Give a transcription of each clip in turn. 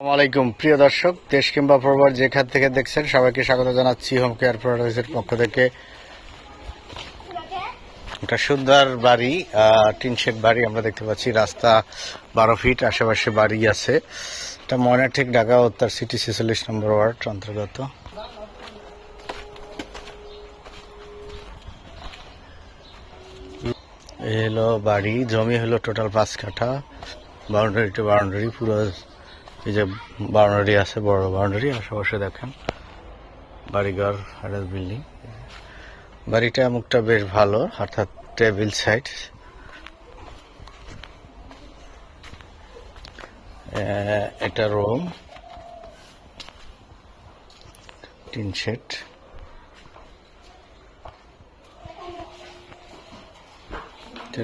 আলাইকুম। প্রিয় দর্শক দেশ কিংবা প্রবার যেখান থেকে দেখছেন সবাইকে স্বাগত জানাচ্ছি হোম কেয়ার প্রোডাক্টসের পক্ষ থেকে। একটা সুন্দর বাড়ি আহ, টিন শেড বাড়ি আমরা দেখতে পাচ্ছি। রাস্তা বারো ফিট আশেপাশে বাড়ি আছে। এটা ময়না ঠিক ঢাকা উত্তর সিটি ছেচল্লিশ নম্বর ওয়ার্ড অন্তর্গত। এই হলো বাড়ি জমি হলো টোটাল পাঁচ কাঠা। বাউন্ডারি টু বাউন্ডারি পুরো এই যে বাউন্ডারি আছে, বড় বাউন্ডারি, আশেপাশে দেখেন বাড়িঘর হাজার বিল্ডিং। বাড়িটা মুখটা বেশ ভালো, অর্থাৎ টেবিল সাইড। একটা রুম, টিন শেড।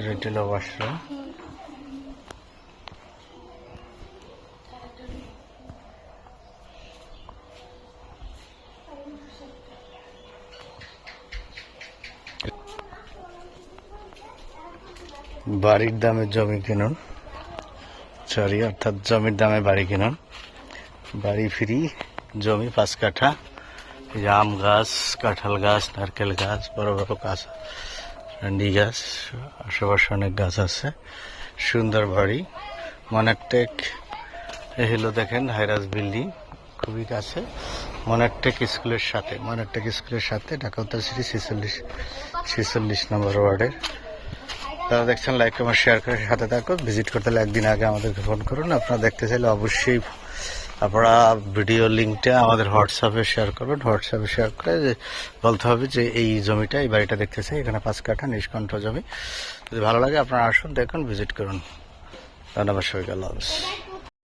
রেডিলো ওয়াশরুম। বাড়ির দামে জমি কিনুন। সরি অর্থাৎ জমির দামে বাড়ি কিনুন। বাড়ি ফ্রি, জমি পাঁচ কাঠা। আম গাছ, কাঁঠাল গাছ, নারকেল গাছ, বড় বড় গাছ রান্ডি গাছ, আশেপাশে অনেক গাছ আছে। সুন্দর বাড়ি। মনারটেক হলো দেখেন হাইরাজ বিল্ডিং, খুবই কাছে। মনারটেক স্কুলের সাথে, মনারটেক স্কুলের সাথে ঢাকা উত্তর সিটি ছেচল্লিশ ছেচল্লিশ নম্বর ওয়ার্ডের। যারা দেখছেন লাইক কমেন্ট শেয়ার করে সাথে থাকুন। ভিজিট করতে হলে একদিন আগে আমাদেরকে ফোন করুন। আপনারা দেখতে চাইলে অবশ্যই আপনারা ভিডিও লিঙ্কটা আমাদের হোয়াটসঅ্যাপে শেয়ার করবেন। হোয়াটসঅ্যাপে শেয়ার করে যে বলতে হবে যে এই জমিটা, এই বাড়িটা দেখতে চাই। এখানে পাঁচ কাঠা নিষ্কণ্ঠ জমি। যদি ভালো লাগে আপনারা আসুন, দেখুন ভিজিট করুন। ধন্যবাদ সবাইকে, আল্লাহ হাফিজ।